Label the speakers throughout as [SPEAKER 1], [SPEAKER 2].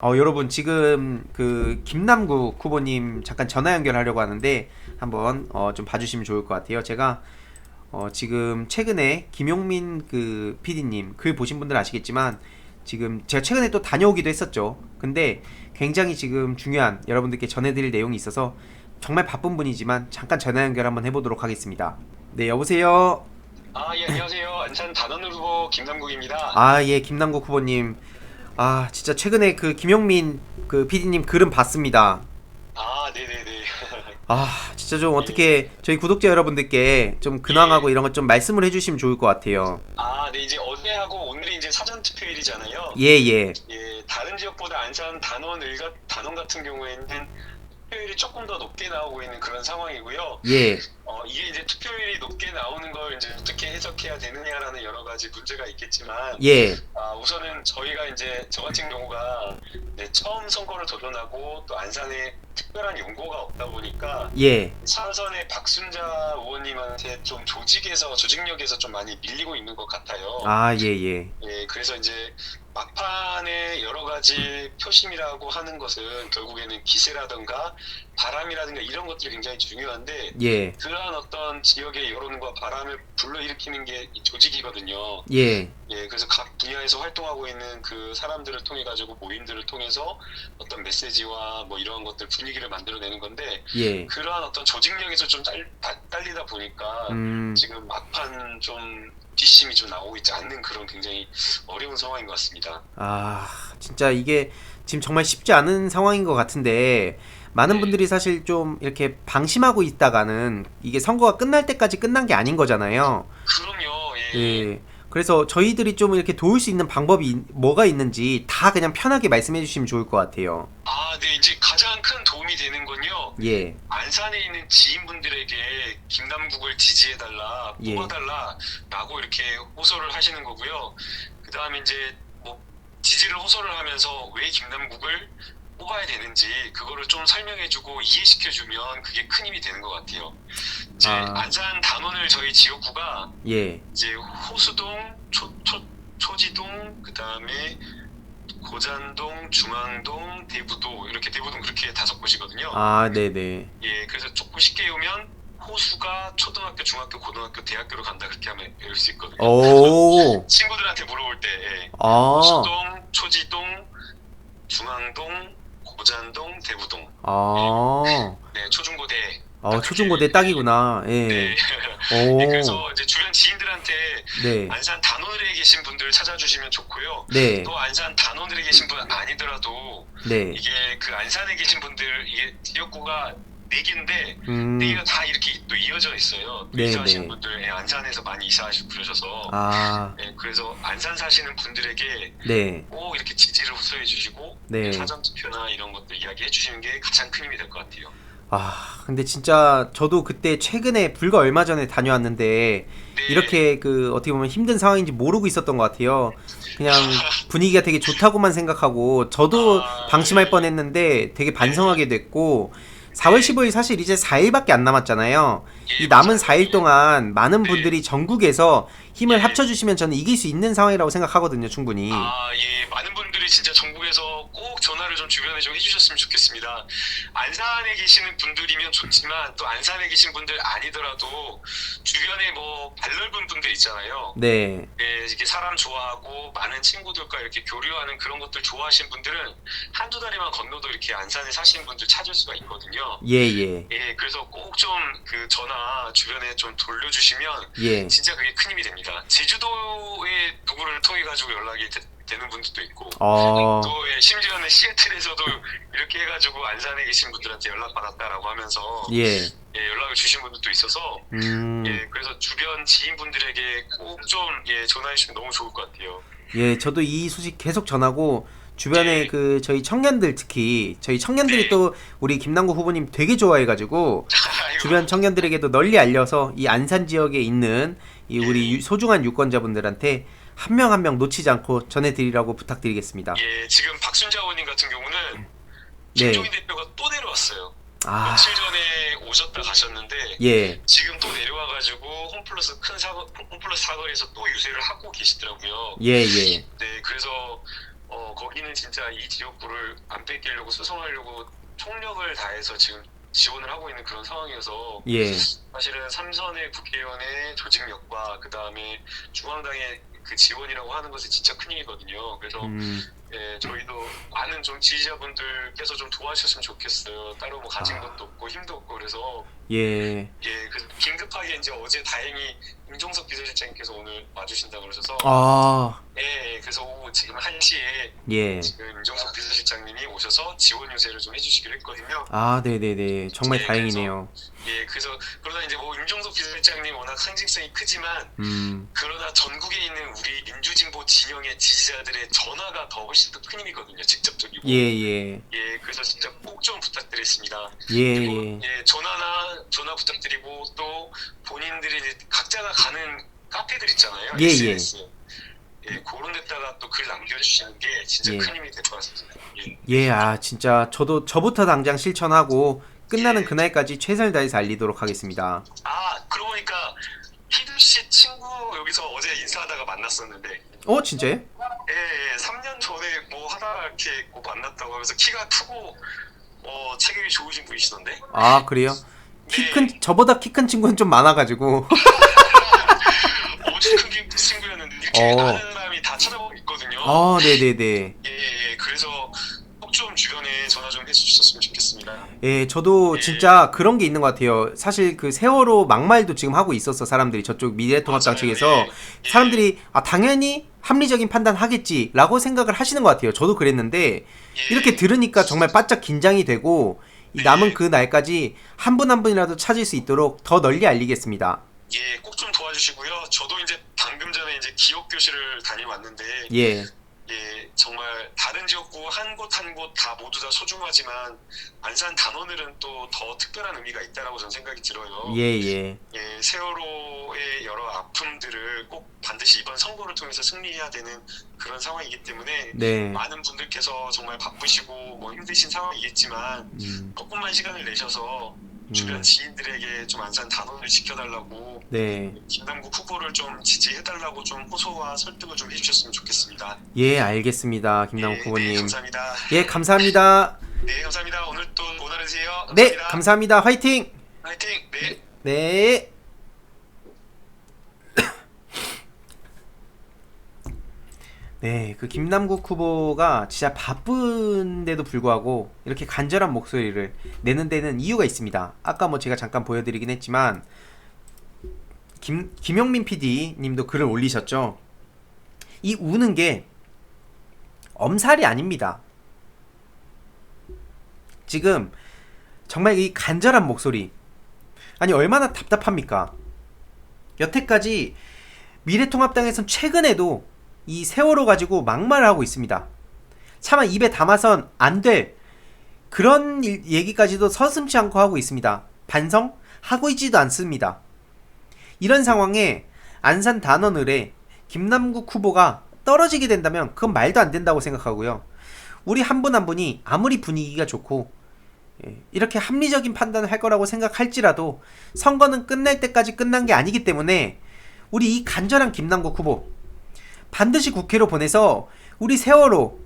[SPEAKER 1] 어, 여러분 지금 그 김남국 후보님 잠깐 전화 연결하려고 하는데 한번 어, 좀 봐주시면 좋을 것 같아요. 제가 어, 지금 최근에 김용민 그 PD님 글 보신 분들 아시겠지만 지금 제가 최근에 또 다녀오기도 했었죠. 근데 굉장히 지금 중요한 여러분들께 전해드릴 내용이 있어서 정말 바쁜 분이지만 잠깐 전화 연결 한번 해보도록 하겠습니다. 네 여보세요.
[SPEAKER 2] 아, 예, 안녕하세요. 안산 단원 후보 김남국입니다.
[SPEAKER 1] 아 예 김남국 후보님. 아 진짜 최근에 그 김용민 그 PD님 글은 봤습니다.
[SPEAKER 2] 아, 네네네.
[SPEAKER 1] 아 진짜 좀 어떻게 저희 구독자 여러분들께 좀 근황하고 이런 것 좀 말씀을 해주시면 좋을 것 같아요.
[SPEAKER 2] 아, 네, 이제 어제하고 오늘이 이제 사전 투표일이잖아요.
[SPEAKER 1] 예 예.
[SPEAKER 2] 예, 다른 지역보다 안산 단원 일가 단원 같은 경우에는 투표율이 조금 더 높게 나오고 있는 그런 상황이고요.
[SPEAKER 1] 예.
[SPEAKER 2] 어, 이게 이제 투표율이 높게 나오는 걸 이제 어떻게 해석해야 되느냐라는 여러 가지 문제가 있겠지만,
[SPEAKER 1] 예.
[SPEAKER 2] 아, 우선은 저희가 이제 저 같은 경우가 네, 처음 선거를 도전하고 또 안산에 특별한 연고가 없다 보니까
[SPEAKER 1] 예.
[SPEAKER 2] 사선의 박순자 의원님한테 좀 조직에서 조직력에서 좀 많이 밀리고 있는 것 같아요.
[SPEAKER 1] 아 예 예.
[SPEAKER 2] 예, 그래서 이제 막판에 여러 가지 표심이라고 하는 것은 결국에는 기세라든가 바람이라든가 이런 것들이 굉장히 중요한데
[SPEAKER 1] 예.
[SPEAKER 2] 그러한 어떤 지역의 여론과 바람을 불러일으키는 게이 조직이거든요.
[SPEAKER 1] 예.
[SPEAKER 2] 예, 그래서 각 분야에서 활동하고 있는 그 사람들을 통해 가지고 모임들을 통해서 어떤 메시지와 뭐 이러한 것들 분위기를 만들어내는 건데
[SPEAKER 1] 예.
[SPEAKER 2] 그러한 어떤 조직력에서 좀 딸, 다- 딸리다 보니까
[SPEAKER 1] 음.
[SPEAKER 2] 지금 막판 좀 뒷심이 좀 나오고 있지 않는 그런 굉장히 어려운 상황인 것 같습니다.
[SPEAKER 1] 아 진짜 이게 지금 정말 쉽지 않은 상황인 것 같은데 많은
[SPEAKER 2] 네.
[SPEAKER 1] 분들이 사실 좀 이렇게 방심하고 있다가는 이게 선거가 끝날 때까지 끝난 게 아닌 거잖아요.
[SPEAKER 2] 그럼요. 예.
[SPEAKER 1] 예. 그래서 저희들이 좀 이렇게 도울 수 있는 방법이 있- 뭐가 있는지 다 그냥 편하게 말씀해 주시면 좋을 것 같아요.
[SPEAKER 2] 아, 네. 이제 가장 큰 도움이 되는 건요.
[SPEAKER 1] 예.
[SPEAKER 2] 안산에 있는 지인분들에게 김남국을 지지해달라,
[SPEAKER 1] 예.
[SPEAKER 2] 뽑아달라라고 이렇게 호소를 하시는 거고요. 그 다음에 이제 뭐 지지를 호소를 하면서 왜 김남국을 뽑아야 되는지 그거를 좀 설명해주고 이해시켜주면 그게 큰 힘이 되는 것 같아요. 이제
[SPEAKER 1] 아.
[SPEAKER 2] 안산 단원을 저희 지역구가
[SPEAKER 1] 예.
[SPEAKER 2] 이제 호수동, 초, 초, 초지동, 그 다음에 고잔동, 중앙동, 대부도 이렇게 대부동 그렇게 다섯 곳이거든요.
[SPEAKER 1] 아, 네네.
[SPEAKER 2] 예, 그래서 조금 쉽게 외우면 호수가 초등학교, 중학교, 고등학교, 대학교로 간다 그렇게 하면 배울 수 있거든요.
[SPEAKER 1] 오.
[SPEAKER 2] 친구들한테 물어볼 때 예.
[SPEAKER 1] 아.
[SPEAKER 2] 호수동, 초지동, 중앙동, 고잔동, 대부동.
[SPEAKER 1] 아.
[SPEAKER 2] 네, 초중고대.
[SPEAKER 1] 아, 초중고대 딱이구나.
[SPEAKER 2] 네.
[SPEAKER 1] 예. 오.
[SPEAKER 2] 네, 그래서 이제 주변 지인들한테
[SPEAKER 1] 네.
[SPEAKER 2] 안산 단원을에 계신 분들 찾아주시면 좋고요.
[SPEAKER 1] 네.
[SPEAKER 2] 또 안산 단원을에 계신 분 아니더라도
[SPEAKER 1] 네.
[SPEAKER 2] 이게 그 안산에 계신 분들 이게 지역구가 네 개인데
[SPEAKER 1] 음.
[SPEAKER 2] 네 개가 다 이렇게 또 이어져 있어요.
[SPEAKER 1] 네,
[SPEAKER 2] 이사하시는
[SPEAKER 1] 네.
[SPEAKER 2] 분들 예, 안산에서 많이 이사하시고 그러셔서
[SPEAKER 1] 아.
[SPEAKER 2] 예, 그래서 안산 사시는 분들에게
[SPEAKER 1] 네.
[SPEAKER 2] 꼭 이렇게 지지를 호소해 주시고
[SPEAKER 1] 네.
[SPEAKER 2] 사전 투표나 이런 것들 이야기해 주시는 게 가장 큰 힘이 될 것 같아요.
[SPEAKER 1] 아, 근데 진짜 저도 그때 최근에 불과 얼마 전에 다녀왔는데
[SPEAKER 2] 네.
[SPEAKER 1] 이렇게 그 어떻게 보면 힘든 상황인지 모르고 있었던 것 같아요. 그냥 분위기가 되게 좋다고만 생각하고 저도
[SPEAKER 2] 아,
[SPEAKER 1] 방심할
[SPEAKER 2] 네.
[SPEAKER 1] 뻔했는데 되게 반성하게 됐고 4월 15일 사실 이제 4일밖에 안 남았잖아요.
[SPEAKER 2] 예,
[SPEAKER 1] 이 남은
[SPEAKER 2] 맞아요.
[SPEAKER 1] 4일 동안 많은
[SPEAKER 2] 네.
[SPEAKER 1] 분들이 전국에서 힘을
[SPEAKER 2] 네.
[SPEAKER 1] 합쳐주시면 저는 이길 수 있는 상황이라고 생각하거든요, 충분히.
[SPEAKER 2] 아, 예. 많은 분들이 진짜 전국에서 꼭 전화를 좀 주변에 좀 해주셨으면 좋겠습니다. 안산에 계시는 분들이면 좋지만 또 안산에 계신 분들 아니더라도 주변에 뭐 발넓은 분들 있잖아요.
[SPEAKER 1] 네,
[SPEAKER 2] 예, 이렇게 사람 좋아하고 많은 친구들과 이렇게 교류하는 그런 것들 좋아하시는 분들은 한두 다리만 건너도 이렇게 안산에 사시는 분들 찾을 수가 있거든요.
[SPEAKER 1] 예, 예,
[SPEAKER 2] 예, 그래서 꼭 좀 그 전화 주변에 좀 돌려주시면
[SPEAKER 1] 예.
[SPEAKER 2] 진짜 그게 큰 힘이 됩니다. 제주도에 누구를 통해 가지고 연락이 되, 는 분들도 있고
[SPEAKER 1] 어,
[SPEAKER 2] 또 예, 심지어는 시애틀에서도 이렇게 해가지고 안산에 계신 분들한테 연락 받았다라고 하면서
[SPEAKER 1] 예,
[SPEAKER 2] 예, 연락을 주신 분들도 있어서
[SPEAKER 1] 음,
[SPEAKER 2] 예, 그래서 주변 지인분들에게 꼭 좀 예, 전화해 주시면 너무 좋을 것 같아요.
[SPEAKER 1] 예. 저도 이 소식 계속 전하고 주변에
[SPEAKER 2] 네.
[SPEAKER 1] 그 저희 청년들 특히 저희 청년들이
[SPEAKER 2] 네.
[SPEAKER 1] 또 우리 김남구 후보님 되게 좋아해가지고
[SPEAKER 2] 아이고,
[SPEAKER 1] 주변 청년들에게도 널리 알려서 이 안산 지역에 있는 이 우리
[SPEAKER 2] 네.
[SPEAKER 1] 유- 소중한 유권자분들한테 한 명 한 명 놓치지 않고 전해드리라고 부탁드리겠습니다.
[SPEAKER 2] 예, 지금 박순자 의원님 같은 경우는
[SPEAKER 1] 네.
[SPEAKER 2] 김종인 대표가 또 내려왔어요.
[SPEAKER 1] 아,
[SPEAKER 2] 며칠 전에 오셨다 가셨는데
[SPEAKER 1] 예,
[SPEAKER 2] 지금 또 내려와가지고 홈플러스 큰 사거 홈플러스 사거리에서 또 유세를 하고 계시더라고요.
[SPEAKER 1] 예, 예.
[SPEAKER 2] 네, 그래서 어, 거기는 진짜 이 지역구를 안 뺏기려고 수성하려고 총력을 다해서 지금 지원을 하고 있는 그런 상황이어서
[SPEAKER 1] 예.
[SPEAKER 2] 사실은 삼선의 국회의원의 조직력과 그 다음에 중앙당의 그 지원이라고 하는 것은 진짜 큰 힘이거든요. 그래서
[SPEAKER 1] 음,
[SPEAKER 2] 예, 저희도 많은 좀 지지자분들께서 좀 도와주셨으면 좋겠어요. 따로 뭐 가진
[SPEAKER 1] 아.
[SPEAKER 2] 것도 없고 힘도 없고 그래서
[SPEAKER 1] 예.
[SPEAKER 2] 예, 그 긴급하게 이제 어제 다행히 임종석 비서실장님께서 오늘 와주신다 그러셔서
[SPEAKER 1] 아,
[SPEAKER 2] 예, 예, 그래서 오후 지금 1시에
[SPEAKER 1] 예.
[SPEAKER 2] 지금 임종석 비서실장님이 오셔서 지원 요새를 좀 해주시기로 했거든요.
[SPEAKER 1] 아, 네네네. 정말
[SPEAKER 2] 예,
[SPEAKER 1] 다행이네요.
[SPEAKER 2] 예, 그래서 그러다 이제 뭐 임종석 비서실장님 워낙 상징성이 크지만
[SPEAKER 1] 음,
[SPEAKER 2] 그러나 전국에 있는 우리 민주진보 진영의 지지자들의 전화가 더 훨씬 더 큰 힘이거든요, 직접적이고.
[SPEAKER 1] 예, 예.
[SPEAKER 2] 예, 그래서 진짜 꼭 좀 부탁드리겠습니다.
[SPEAKER 1] 예,
[SPEAKER 2] 그리고
[SPEAKER 1] 예.
[SPEAKER 2] 예, 전화나 전화 부탁드리고 또 본인들이 각자가 가는 카페들 있잖아요.
[SPEAKER 1] 예,
[SPEAKER 2] SNS. 예, 그런 데다가 또 글 남겨주시는 게 진짜
[SPEAKER 1] 예.
[SPEAKER 2] 큰 힘이 될 것 같습니다. 예.
[SPEAKER 1] 예, 아, 진짜 저도 저부터 당장 실천하고 끝나는
[SPEAKER 2] 예.
[SPEAKER 1] 그날까지 최선을 다해서 알리도록 하겠습니다.
[SPEAKER 2] 아, 그러고 보니까 희두 씨 친구 여기서 어제 인사하다가 만났었는데
[SPEAKER 1] 어, 진짜요?
[SPEAKER 2] 예, 예, 3년 이렇게 뭐 만났다고 하면서 키가 크고 어, 체격이 좋으신 분이시던데?
[SPEAKER 1] 아, 그래요? 키
[SPEAKER 2] 네.
[SPEAKER 1] 큰, 저보다 키 큰 친구는 좀 많아가지고.
[SPEAKER 2] 엄청 큰 기- 친구였는데 이렇게
[SPEAKER 1] 어.
[SPEAKER 2] 아는 사람이 다 찾아보고 있거든요.
[SPEAKER 1] 아, 네네네.
[SPEAKER 2] 예, 예, 꼭 좀 주변에 전화 좀 해주셨으면 좋겠습니다.
[SPEAKER 1] 예, 저도
[SPEAKER 2] 예.
[SPEAKER 1] 진짜 그런 게 있는 것 같아요. 사실 그 세월호 막말도 지금 하고 있었어, 사람들이. 저쪽 미래통합당
[SPEAKER 2] 맞아요.
[SPEAKER 1] 측에서.
[SPEAKER 2] 예, 예.
[SPEAKER 1] 사람들이, 아, 당연히 합리적인 판단 하겠지라고 생각을 하시는 것 같아요. 저도 그랬는데,
[SPEAKER 2] 예.
[SPEAKER 1] 이렇게 들으니까 정말 바짝 긴장이 되고, 이 남은
[SPEAKER 2] 네.
[SPEAKER 1] 그 날까지 한 분 한 분이라도 찾을 수 있도록 더 널리 알리겠습니다.
[SPEAKER 2] 예, 꼭 좀 도와주시고요. 저도 이제 방금 전에 이제 기업 교실을 다녀왔는데
[SPEAKER 1] 예,
[SPEAKER 2] 예, 정말 다른 지역구 한 곳 한 곳 다 모두 다 소중하지만 안산 단원들은 또 더 특별한 의미가 있다라고 저는 생각이 들어요.
[SPEAKER 1] 예, 예.
[SPEAKER 2] 예, 세월호의 여러 아픔들을 꼭 반드시 이번 선거를 통해서 승리해야 되는 그런 상황이기 때문에
[SPEAKER 1] 네.
[SPEAKER 2] 많은 분들께서 정말 바쁘시고 뭐 힘드신 상황이겠지만
[SPEAKER 1] 음,
[SPEAKER 2] 조금만 시간을 내셔서 주변
[SPEAKER 1] 음,
[SPEAKER 2] 지인들에게 좀 안산 단원을 지켜달라고
[SPEAKER 1] 네.
[SPEAKER 2] 김남국 후보를 좀 지지해달라고 좀 호소와 설득을 좀 해주셨으면 좋겠습니다.
[SPEAKER 1] 예, 알겠습니다. 김남국
[SPEAKER 2] 네,
[SPEAKER 1] 후보님.
[SPEAKER 2] 네, 감사합니다.
[SPEAKER 1] 예, 감사합니다.
[SPEAKER 2] 네, 감사합니다. 오늘 또 오늘으세요.
[SPEAKER 1] 네, 감사합니다. 화이팅!
[SPEAKER 2] 화이팅. 네.
[SPEAKER 1] 네. 네, 그 김남국 후보가 진짜 바쁜데도 불구하고 이렇게 간절한 목소리를 내는 데는 이유가 있습니다. 아까 뭐 제가 잠깐 보여드리긴 했지만 김 김영민 PD 님도 글을 올리셨죠. 이 우는 게 엄살이 아닙니다. 지금 정말 이 간절한 목소리 아니 얼마나 답답합니까? 여태까지 미래통합당에선 최근에도 이 세월호 가지고 막말을 하고 있습니다. 차마 입에 담아선 안 될 그런 일- 얘기까지도 서슴지 않고 하고 있습니다. 반성 하고 있지도 않습니다. 이런 상황에 안산 단원을에 김남국 후보가 떨어지게 된다면 그건 말도 안 된다고 생각하고요. 우리 한 분한 분이 아무리 분위기가 좋고 예, 이렇게 합리적인 판단을 할 거라고 생각할지라도 선거는 끝날 때까지 끝난 게 아니기 때문에 우리 이 간절한 김남국 후보 반드시 국회로 보내서 우리 세월호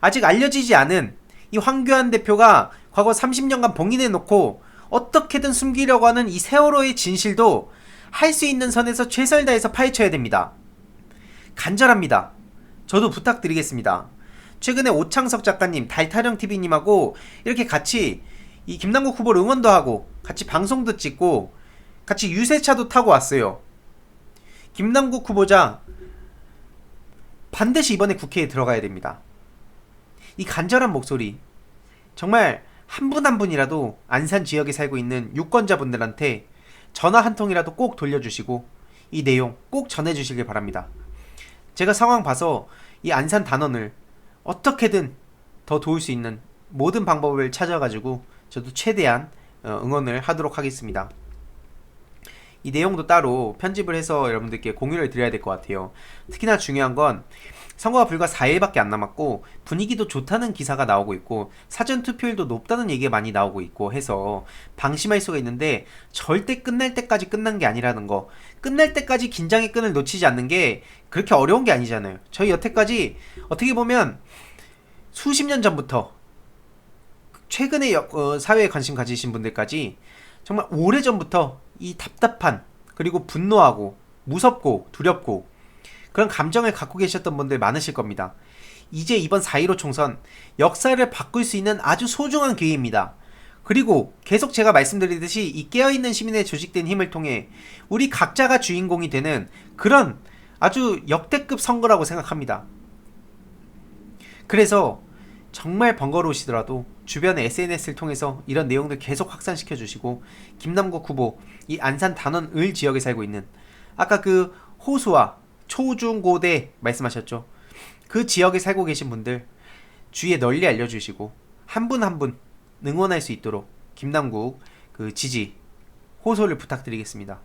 [SPEAKER 1] 아직 알려지지 않은 이 황교안 대표가 과거 30년간 봉인해 놓고 어떻게든 숨기려고 하는 이 세월호의 진실도 할 수 있는 선에서 최선을 다해서 파헤쳐야 됩니다. 간절합니다. 저도 부탁드리겠습니다. 최근에 오창석 작가님, 달타령 TV님하고 이렇게 같이 이 김남국 후보를 응원도 하고 같이 방송도 찍고 같이 유세차도 타고 왔어요. 김남국 후보자 반드시 이번에 국회에 들어가야 됩니다. 이 간절한 목소리 정말 한 분 한 분이라도 안산 지역에 살고 있는 유권자분들한테 전화 한 통이라도 꼭 돌려주시고 이 내용 꼭 전해주시길 바랍니다. 제가 상황 봐서 이 안산 단원을 어떻게든 더 도울 수 있는 모든 방법을 찾아가지고 저도 최대한 어, 응원을 하도록 하겠습니다. 이 내용도 따로 편집을 해서 여러분들께 공유를 드려야 될 것 같아요. 특히나 중요한 건 선거가 불과 4일밖에 안 남았고 분위기도 좋다는 기사가 나오고 있고 사전 투표율도 높다는 얘기가 많이 나오고 있고 해서 방심할 수가 있는데 절대 끝날 때까지 끝난 게 아니라는 거 끝날 때까지 긴장의 끈을 놓치지 않는 게 그렇게 어려운 게 아니잖아요. 저희 여태까지 어떻게 보면 수십 년 전부터 최근에 여- 어, 사회에 관심 가지신 분들까지 정말 오래 전부터 이 답답한 그리고 분노하고 무섭고 두렵고 그런 감정을 갖고 계셨던 분들 많으실 겁니다. 이제 이번 4.15 총선 역사를 바꿀 수 있는 아주 소중한 기회입니다. 그리고 계속 제가 말씀드리듯이 이 깨어있는 시민의 조직된 힘을 통해 우리 각자가 주인공이 되는 그런 아주 역대급 선거라고 생각합니다. 그래서 정말 번거로우시더라도 주변의 SNS를 통해서 이런 내용들 계속 확산시켜 주시고 김남국 후보 이 안산 단원 을 지역에 살고 있는 아까 그 호수와 초중고대 말씀하셨죠. 그 지역에 살고 계신 분들 주위에 널리 알려주시고 한 분 한 분 응원할 수 있도록 김남국 그 지지 호소를 부탁드리겠습니다.